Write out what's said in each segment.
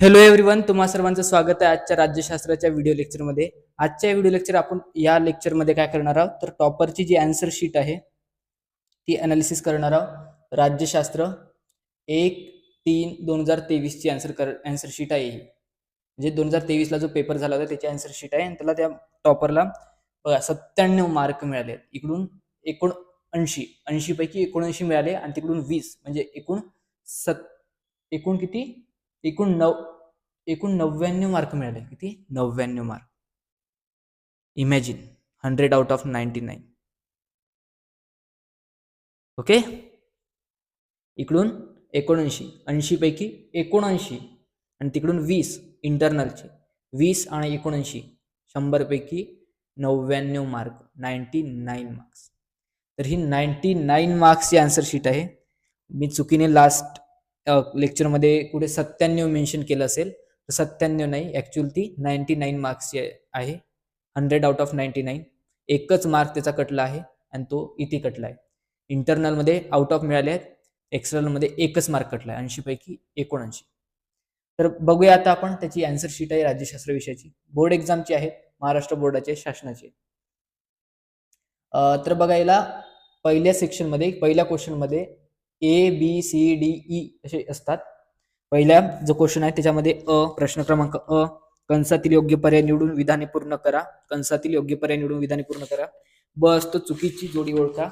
Hello everyone तुम्हा सर्वांचं स्वागत आहे आजच्या राज्यशास्त्राच्या व्हिडिओ लेक्चरमध्ये आजच्या व्हिडिओ लेक्चर आपण या लेक्चरमध्ये काय करणार आहोत? तर टॉपरची जी अँसर शीट आहे ती अनालिसिस करणार आहोत. राज्यशास्त्र एक तीन दोन हजार तेवीसची अँसर कर अँसर शीट आहे ही. म्हणजे दोन हजार तेवीसला जो पेपर झाला होता त्याची अँसर शीट आहे. आणि त्याला त्या टॉपरला बघा सत्त्याण्णव मार्क मिळाले आहेत. इकडून एकूण ऐंशी ऐंशीपैकी एकोणऐंशी मिळाले. आणि तिकडून वीस म्हणजे एकूण सत एकूण किती? एकूण नऊ एकूण नव्याण्णव मार्क मिळाले. किती? नव्याण्णव mark imagine hundred out of ninety nine okay इकडून एकोणऐंशी ऐंशीपैकी एकोणऐंशी आणि तिकडून वीस इंटरनलचे वीस आणि एकोणऐंशी शंभरपैकी नव्याण्णव मार्क नाईन्टी नाईन मार्क्स तर ही नाईन्टी नाईन मार्क्सची आन्सर शीट आहे. मी चुकीने लास्ट लेक्चरमध्ये कुठे सत्त्याण्णव मेन्शन केलं असेल तर सत्त्याण्णव नाही ॲक्च्युअल ती नाईन्टी नाईन मार्क्सची आहे. Hundred out of ninety nine एकच मार्क त्याचा कटला आहे आणि तो इथे कटला आहे. इंटरनलमध्ये आउट ऑफ मिळाले आहेत एक्सटर्नलमध्ये एकच मार्क कटला आहे ऐंशीपैकी एकोणऐंशी. तर बघूया आता आपण त्याची अँसर शीट आहे राज्यशास्त्र विषयाची. बोर्ड एक्झामची आहे महाराष्ट्र बोर्डाचे शासनाचे. तर बघायला पहिल्या सेक्शनमध्ये पहिल्या क्वेश्चनमध्ये A B C D E असे असतात. पहिल्या जो क्वेश्चन आहे त्याच्यामध्ये अ प्रश्न क्रमांक अ कंसातील योग्य पर्याय निवडून विधाने पूर्ण करा. कंसातील योग्य पर्याय निवडून विधाने पूर्ण करा. ब असतो चुकीची जोडी ओळखा.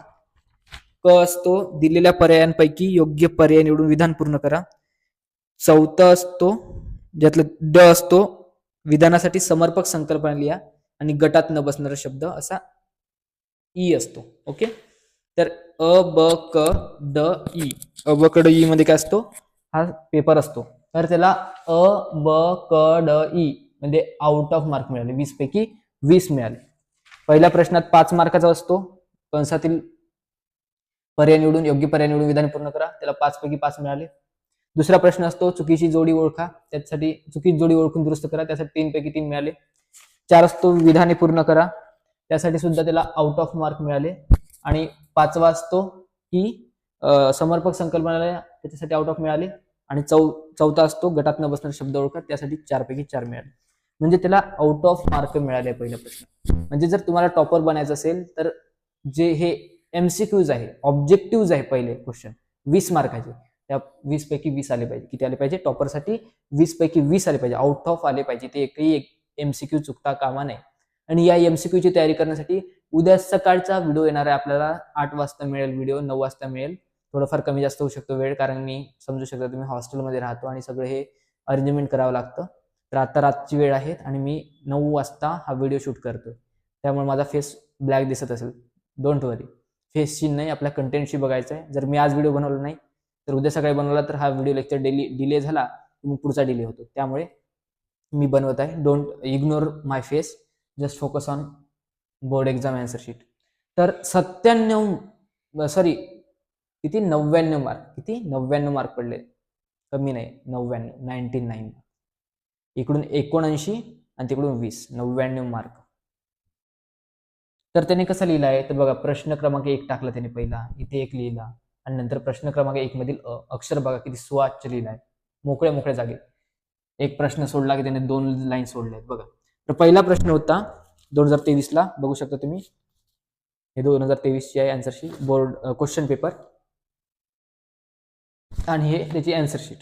क असतो दिलेल्या पर्यायांपैकी योग्य पर्याय निवडून विधान पूर्ण करा. चौथा असतो ज्यातलं ड असतो विधानासाठी समर्पक संकल्पना लिहा आणि गटात न बसणारा शब्द असा ई असतो. ओके? तर अ ब क ड ई अ ब क ड ई मध्ये काय असतो? हा पेपर असतो. तर त्याला अ ब क ड ई म्हणजे आउट ऑफ मार्क मिळाले. वीस पैकी वीस मिळाले. पहिल्या प्रश्नात पाच मार्काचा असतो. कंसातील पर्याय निवडून योग्य पर्याय निवडून विधान पूर्ण करा. त्याला पाच पैकी पाच मिळाले. दुसरा प्रश्न असतो चुकीची जोडी ओळखा. त्यासाठी चुकीची जोडी ओळखून दुरुस्त करा. त्यासाठी तीन पैकी तीन मिळाले. चार असतो विधाने पूर्ण करा. त्यासाठी सुद्धा त्याला आउट ऑफ मार्क मिळाले. आणि पाचवा असतो की समर्पक संकल्पनाला त्याच्यासाठी आउट ऑफ मिळाले आणि चौ चौथा असतो गटात न बसणारे शब्द ओळखा त्यासाठी चारपैकी चार मिळाले. म्हणजे त्याला आउट ऑफ मार्क मिळाले पहिला प्रश्न. म्हणजे जर तुम्हाला टॉपर बनायचं असेल तर जे हे एमसीक्यूज आहे ऑब्जेक्टिव्ह आहे पहिले क्वेश्चन वीस मार्काचे त्या वीस पैकी वीस आले पाहिजे. किती आले पाहिजे? टॉपरसाठी वीस पैकी वीस आले पाहिजे. आउट ऑफ आले पाहिजे. ते एकही एक एमसीक्यू चुकता कामा नये. आणि या एमसीक्यूची तयारी करण्यासाठी उद्या सकाळचा व्हिडिओ येणार आहे आपल्याला. आठ वाजता मिळेल व्हिडिओ नऊ वाजता मिळेल. थोडंफार कमी जास्त होऊ शकतो वेळ कारण मी समजू शकतो तुम्ही हॉस्टेलमध्ये राहतो आणि सगळं हे अरेंजमेंट करावं लागतं. तर आता रातची वेळ आहे आणि मी नऊ वाजता हा व्हिडिओ शूट करतो त्यामुळे माझा फेस ब्लॅक दिसत असेल. डोंट वरी फेसची नाही आपल्या कंटेंटशी बघायचं आहे. जर मी आज व्हिडिओ बनवला नाही तर उद्या सकाळी बनवला तर हा व्हिडिओ लेक्चर डेली डिले झाला मग पुढचा डिले होतो. त्यामुळे मी बनवत आहे. Don't ignore my face just focus on board exam answer sheet तर सत्त्याण्णव सॉरी किती? नव्याण्णव मार्क किती? नव्याण्णव मार्क पडले. कमी नाही. नव्याण्णव नाईन्टी नाईन इकडून एकोणऐंशी आणि तिकडून वीस. नव्याण्णव मार्क तर त्याने कसं लिहिलं आहे? तर बघा प्रश्न क्रमांक एक टाकला त्याने पहिला. इथे एक लिहिला. आणि नंतर प्रश्न क्रमांक एक मधील अक्षर बघा किती सुवाच्य लिहिला आहे. मोकळ्या मोकळ्या जागेत. एक प्रश्न सोडला की त्याने दोन लाईन सोडल्या आहेत. बघा. तर पहिला प्रश्न होता दोन हजार तेवीसला बघू शकता तुम्ही. हे दोन हजार तेवीसची आहे अँसरशीट बोर्ड क्वेश्चन पेपर आणि हे त्याची अँसरशीट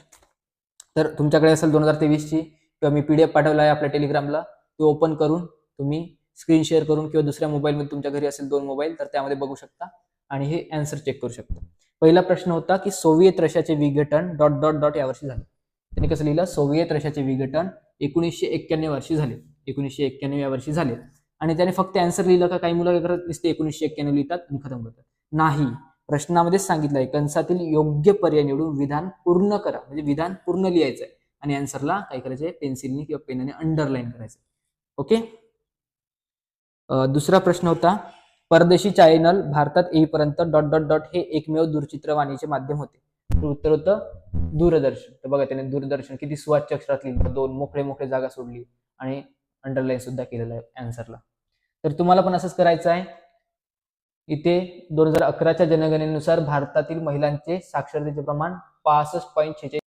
तर तुमच्याकडे असेल दोन हजार तेवीसची किंवा मी पी डी एफ पाठवला आहे आपल्या टेलिग्रामला ते ओपन करून तुम्ही स्क्रीन शेअर करून किंवा दुसऱ्या मोबाईलमध्ये तुमच्या घरी असेल दोन मोबाईल तर त्यामध्ये बघू शकता आणि हे अँसर चेक करू शकता. पहिला प्रश्न होता की सोव्हिएत रशियाचे विघटन डॉट डॉट डॉट यावर्षी झाले. त्यांनी कसं लिहिलं? सोव्हिएत रशियाचे विघटन एकोणीसशे एक्क्याण्णव वर्षी झाले. एकोणीसशे एक्क्याण्णव या वर्षी झाले. आणि त्याने फक्त अँसर लिहिलं का काही मुलं करत दिसते एकोणीसशे एक्क्याण्णव लिहितात आणि खतम करतात. नाही. प्रश्नामध्येच सांगितलंय कंसातील योग्य पर्याय निवडून विधान पूर्ण करा. म्हणजे विधान पूर्ण लिहायचंय. आणि अँसरला काय करायचंय? पेन्सिलने किंवा पेनने अंडरलाईन करायचं ओके दुसरा प्रश्न होता परदेशी चॅनल भारतात येईपर्यंत डॉट डॉट डॉट हे एकमेव दूरचित्रवाणीचे माध्यम होते. उत्तर होतं दूरदर्शन. तर बघा त्याने दूरदर्शन किती सुवाच्य अक्षरात लिहिलं. दोन मोकळे मोकळे जागा सोडली. आणि अंडरलाईन सुद्धा केलेलं आहे आन्सरला तर तुम्हाला पण असंच करायचं आहे. इथे दोन हजार अकराच्या जनगणनेनुसार भारतातील महिलांचे साक्षरतेचे प्रमाण पासष्ट पॉईंट छेचे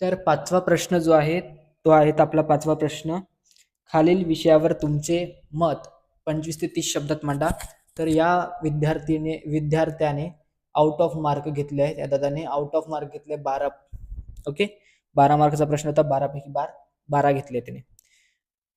तर पाचवा प्रश्न जो आहे तो आहे आपला पाचवा प्रश्न. खालील विषयावर तुमचे मत पंचवीस ते तीस शब्दात मांडा. तर या विद्यार्थीने विद्यार्थ्याने आउट ऑफ मार्क घेतले आहेत. या दादाने आउट ऑफ मार्क घेतले बारा ओके बारा मार्कचा प्रश्न होता बारापैकी बार बारा घेतले त्याने.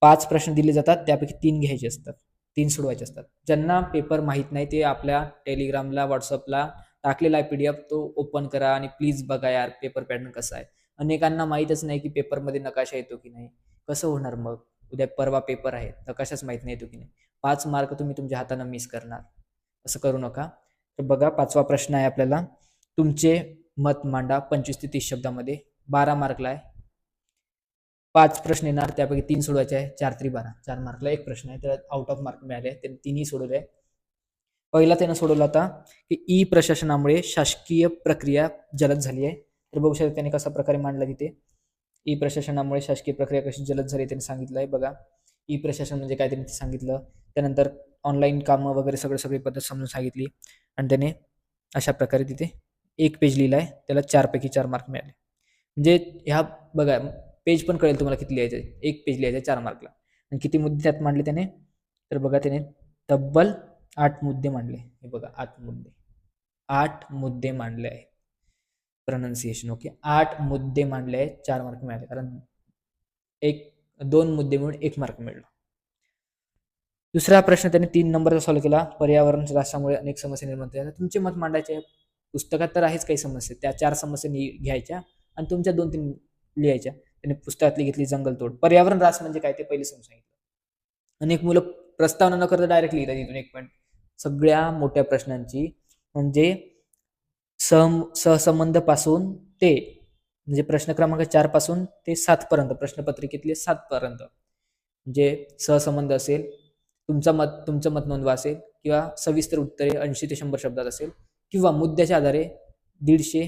पाच प्रश्न दिले जातात त्यापैकी तीन घ्यायचे असतात तीन सोडवायचे असतात. ज्यांना पेपर माहीत नाही ते आपल्या टेलिग्रामला व्हॉट्सअपला टाकलेला आहे पी डी एफ तो ओपन करा आणि प्लीज बघा यार पेपर पॅटर्न कसा आहे. अनेकांना माहीतच नाही की पेपरमध्ये नकाशा येतो की नाही. कसं होणार मग? उद्या परवा पेपर आहे नकाशाच माहीत नाही येतो की नाही. पाच मार्क तुम्ही तुमच्या हातानं मिस करणार. असं करू नका. तर बघा पाचवा प्रश्न आहे आपल्याला. तुमचे मत मांडा पंचवीस ते तीस शब्दामध्ये. बारा मार्कला आहे. पाच प्रश्न येणार त्यापैकी तीन सोडवायचे आहे. चार तरी बारा चार मार्कला एक प्रश्न आहे. तर आउट ऑफ मार्क मिळाले. त्याने तिन्ही सोडवले. पहिला त्यानं सोडवला होता की ई प्रशासनामुळे शासकीय प्रक्रिया जलद झाली आहे. तर बघू शकता त्याने कसा प्रकारे मांडला तिथे. ई प्रशासनामुळे शासकीय प्रक्रिया कशी जलद झाली त्यांनी सांगितलं आहे. बघा ई प्रशासन म्हणजे काय त्यांनी ते सांगितलं. त्यानंतर ऑनलाईन कामं वगैरे सगळं सगळी पद्धत समजून सांगितली. आणि त्याने अशा प्रकारे तिथे एक पेज लिहिला आहे. त्याला चारपैकी चार मार्क मिळाले. म्हणजे ह्या बघा पेज पण कळेल तुम्हाला किती लिहायचं आहे. एक पेज लिहायचं आहे चार मार्कला. आणि किती मुद्दे त्यात मांडले त्याने? तर बघा त्याने तब्बल आठ मुद्दे मांडले. हे बघा आठ मुद्दे. आठ मुद्दे मांडले आहेत. प्रनन्सिएशन ओके आठ मुद्दे मांडले आहेत चार मार्क मिळाले. कारण एक दोन मुद्दे मिळून एक मार्क मिळला. दुसरा प्रश्न त्याने तीन नंबरचा सॉल्व्ह केला. पर्यावरण राष्ट्रामुळे अनेक समस्या निर्माण झाल्या. तुमचे मत मांडायचे पुस्तकात तर आहेच काही समस्या. त्या चार समस्या घ्यायच्या आणि तुमच्या दोन तीन लिहायच्या. त्यांनी पुस्तकातली घेतली जंगलतोड. पर्यावरण रास म्हणजे काय ते पहिले समजून सांगितलं. अनेक मुलं प्रस्तावना न करता डायरेक्ट लिहितात इथून एक पॉईंट सगळ्या मोठ्या प्रश्नांची म्हणजे सम सहसंबंधपासून ते म्हणजे प्रश्न क्रमांक चारपासून ते सात पर्यंत प्रश्नपत्रिकेतले सात पर्यंत. म्हणजे सहसंबंध असेल तुमचं मत तुमचं मत नोंदवा असेल किंवा सविस्तर उत्तरे ऐंशी ते शंभर शब्दात असेल किंवा मुद्द्याच्या आधारे दीडशे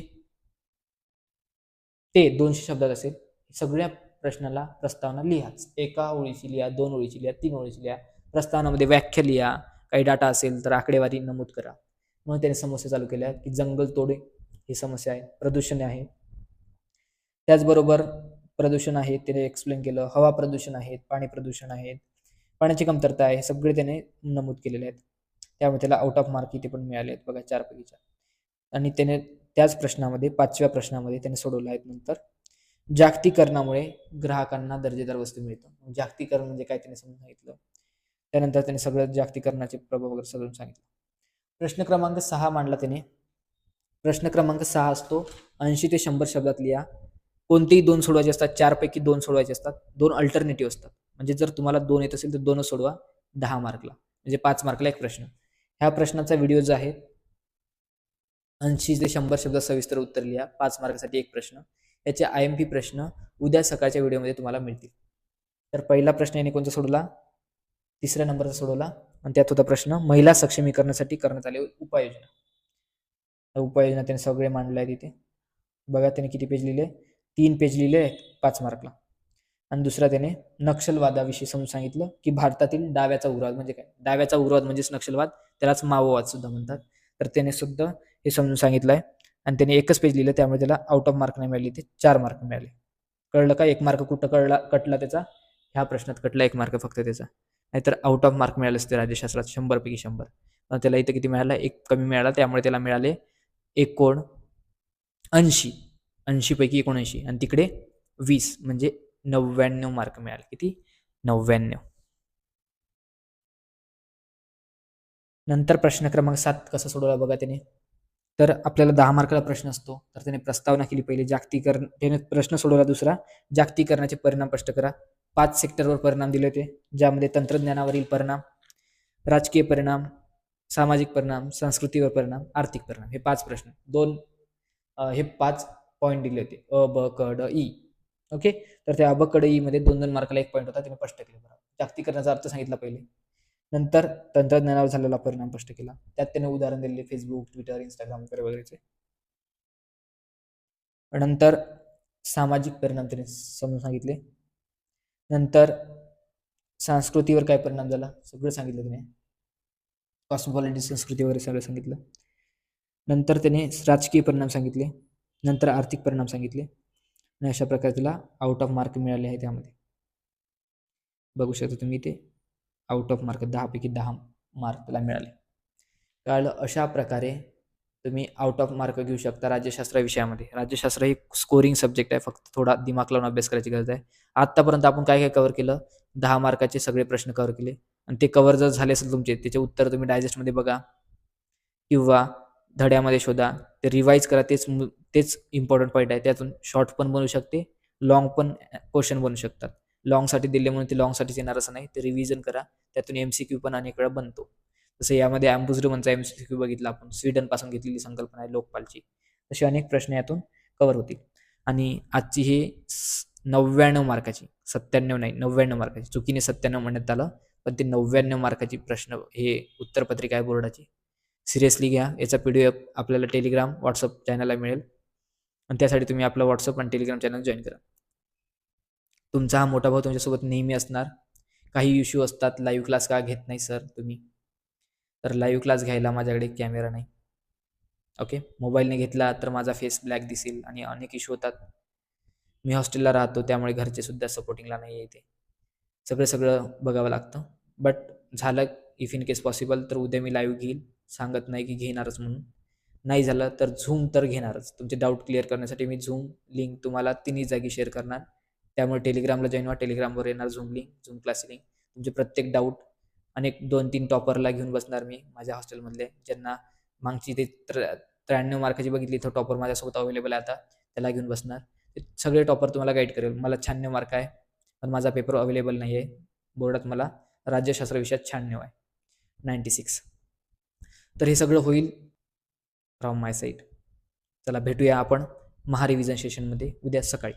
ते दोनशे शब्दात असेल सगळ्या प्रश्नाला प्रस्तावना लिहाच एका ओळीची लिहा दोन ओळीची लिहा तीन ओळीची लिहा. प्रस्तावनामध्ये व्याख्या लिहा. काही डाटा असेल तर आकडेवारी नमूद करा. म्हणून त्याने समस्या चालू केल्या की जंगल तोडे ही समस्या आहे. प्रदूषण आहे. त्याचबरोबर प्रदूषण आहे. त्याने एक्सप्लेन केलं. हवा प्रदूषण आहेत पाणी प्रदूषण आहेत पाण्याची कमतरता आहे. सगळे त्याने नमूद केलेले आहेत. त्यामुळे त्याला आउट ऑफ मार्क इथे पण मिळाले आहेत. बघा चारपैकी चार. आणि त्याने त्याच प्रश्नामध्ये पाचव्या प्रश्नामध्ये त्याने सोडवलं आहेत नंतर. जागतिकरणामुळे ग्राहकांना दर्जेदार वस्तू मिळतो जागतिकरण म्हणजे काय त्याने समजून सांगितलं? त्यानंतर त्याने सगळं जागतिकरणाचे प्रभाव वगैरे समजून सांगितलं. प्रश्न क्रमांक सहा मांडला त्याने. प्रश्न क्रमांक सहा असतो ऐंशी ते शंभर शब्दात लिहा. कोणतेही दोन सोडवायचे असतात चारपैकी दोन सोडवायचे असतात दोन अल्टरनेटिव्ह असतात. म्हणजे जर तुम्हाला दोन येत असेल तर दोनच सोडवा दहा मार्कला. म्हणजे पाच मार्कला एक प्रश्न. ह्या प्रश्नाचा व्हिडिओ जो आहे ऐंशी ते शंभर शब्द सविस्तर उत्तर लिहा. पाच मार्कासाठी एक प्रश्न. याचे आय एम पी प्रश्न उद्या सकाळच्या व्हिडिओमध्ये तुम्हाला मिळतील. तर पहिला प्रश्न याने कोणता सोडला तिसऱ्या नंबरचा सोडवला. आणि त्यात होता प्रश्न महिला सक्षमीकरणासाठी करण्यात आले उपाययोजना. उपाययोजना त्याने सगळे मांडले आहे तिथे बघा त्याने किती पेज लिहिले? तीन पेज लिहिले आहेत पाच मार्कला आणि दुसरा त्याने नक्षलवादाविषयी समजून सांगितलं की भारतातील डाव्याचा उराद म्हणजे काय? डाव्याचा उराद म्हणजेच नक्षलवाद त्यालाच माओवाद सुद्धा म्हणतात. तर त्याने सुद्धा हे समजून सांगितलं आहे आणि त्याने एकच पेज लिहिलं त्यामुळे त्याला आउट ऑफ मार्क नाही मिळाली ते चार मार्क मिळाले. कळलं का? एक मार्क कुठं कळला कटला त्याचा? ह्या प्रश्नात कटला एक मार्क फक्त त्याचा. नाहीतर आउट ऑफ मार्क मिळाले असते राज्यशास्त्रात शंभरपैकी शंभर. त्याला इथं किती मिळाला? एक कमी मिळाला त्यामुळे त्याला मिळाले एकोण ऐंशी. ऐंशीपैकी एकोणऐंशी. आणि तिकडे वीस म्हणजे नव्याण्णव मार्क मिळाले. किती? नव्याण्णव. नंतर प्रश्न क्रमांक सात कसा सोडवला बघा त्याने? तर आपल्याला दहा मार्काला प्रश्न असतो. तर त्याने प्रस्तावना केली पहिले जागतिकरण त्याने प्रश्न सोडवला दुसरा जागतिकरणाचे परिणाम स्पष्ट करा. पाच सेक्टरवर परिणाम दिले होते ज्यामध्ये तंत्रज्ञानावरील परिणाम राजकीय परिणाम सामाजिक परिणाम संस्कृतीवर परिणाम आर्थिक परिणाम हे पाच प्रश्न. दोन हे पाच पॉईंट दिले होते. अ ब क ड ई. ओके? तर त्या अ ब क ड ई मध्ये दोन दोन मार्काला एक पॉईंट होता त्याने स्पष्ट केले. बरोबर. जागतिकरणाचा अर्थ सांगितला पहिले. नंतर तंत्रज्ञानावर झालेला परिणाम स्पष्ट केला. त्यात त्याने उदाहरण दिले फेसबुक ट्विटर इंस्टाग्राम वगैरे वगैरेचे नंतर सामाजिक परिणाम त्याने समजून सांगितले. नंतर संस्कृतीवर काय परिणाम झाला? सगळं सांगितलं त्याने. कॉस्मॉलिटी संस्कृती वगैरे सगळं सांगितलं. नंतर त्याने राजकीय परिणाम सांगितले. नंतर आर्थिक परिणाम सांगितले. आणि अशा प्रकारे तिला आउट ऑफ मार्क मिळाले आहे त्यामध्ये. बघू शकता तुम्ही ते आउट ऑफ मार्क दहापैकी दहा मार्क त्याला मिळाले. कळलं अशा प्रकारे तुम्ही आउट ऑफ मार्क घेऊ शकता राज्यशास्त्र विषयामध्ये. राज्यशास्त्र ही स्कोरिंग सब्जेक्ट आहे. फक्त थोडा दिमाग लावून अभ्यास करायची गरज आहे. आत्तापर्यंत आपण काय काय कव्हर केलं? दहा मार्काचे सगळे प्रश्न कव्हर केले. आणि ते कव्हर जर झाले असेल तुमचे त्याचे उत्तर तुम्ही डायजेस्टमध्ये बघा. किंवा धड्यामध्ये शोधा. ते रिवाईज करा. तेच तेच इम्पॉर्टंट पॉईंट आहे. त्यातून शॉर्ट पण बनू शकते. लॉंग पण क्वेश्चन बनू शकतात. लॉंगसाठी दिले म्हणून ते लॉंगसाठीच येणार असं नाही. ते रिव्हिजन करा. त्यातून एम सी क्यू पण अनेक वेळा बनतो. जसं यामध्ये अँबुजरमनचा एम सी क्यू बघितला आपण. स्वीडनपासून घेतलेली संकल्पना आहे लोकपालची. तसे अनेक प्रश्न यातून कव्हर होतील. आणि आजची हे नव्याण्णव मार्काची सत्त्याण्णव नाही नव्याण्णव मार्काची चुकीने सत्त्याण्णव म्हणण्यात आलं पण ते नव्याण्णव मार्काची प्रश्न हे उत्तरपत्रिका आहे बोर्डाची. सिरियसली घ्या. याचा पी डी एफ आपल्याला टेलिग्राम व्हॉट्सअप चॅनलला मिळेल. आणि त्यासाठी तुम्ही आपलं व्हॉट्सअप आणि टेलिग्राम चॅनल जॉईन करा. तुमचा हा मोठा भाऊ तुमच्यासोबत नेहमी असणार. काही इश्यू असतात लाईव्ह क्लास का घेत नाही सर तुम्ही. तर लाईव्ह क्लास घ्यायला माझ्याकडे कॅमेरा नाही. ओके मोबाईलने घेतला तर माझा फेस ब्लॅक दिसेल आणि अनेक इश्यू होतात. मी हॉस्टेलला राहतो त्यामुळे घरचे सुद्धा सपोर्टिंगला नाही आहे ते सगळं सगळं बघावं लागतं. बट झालं इफ इन केस पॉसिबल तर उद्या मी लाईव्ह घेईल. सांगत नाही की घेणारच म्हणून. नाही झालं तर झूम तर घेणारच. तुमचे डाऊट क्लिअर करण्यासाठी मी झूम लिंक तुम्हाला तिन्ही जागी शेअर करणार. त्यामुळे टेलिग्रामला जॉईन व्हा. टेलिग्रामवर येणार zoom link zoom class link तुमचे प्रत्येक डाऊट अनेक दोन तीन टॉपरला घेऊन बसणार मी माझ्या हॉस्टेलमधले ज्यांना मागची ते त्र्या त्र्याण्णव मार्काची बघितली तर टॉपर माझ्यासोबत अवेलेबल आहे आता त्याला घेऊन बसणार. सगळे टॉपर तुम्हाला गाईड करेल. मला शहाण्णव मार्क आहे पण माझा पेपर अवेलेबल नाही आहे. बोर्डात मला राज्यशास्त्र विषयात शहाण्णव आहे. नाईन्टी सिक्स तर हे सगळं होईल फ्रॉम माय साईड चला भेटूया आपण महारिव्हिजन सेशनमध्ये उद्या सकाळी.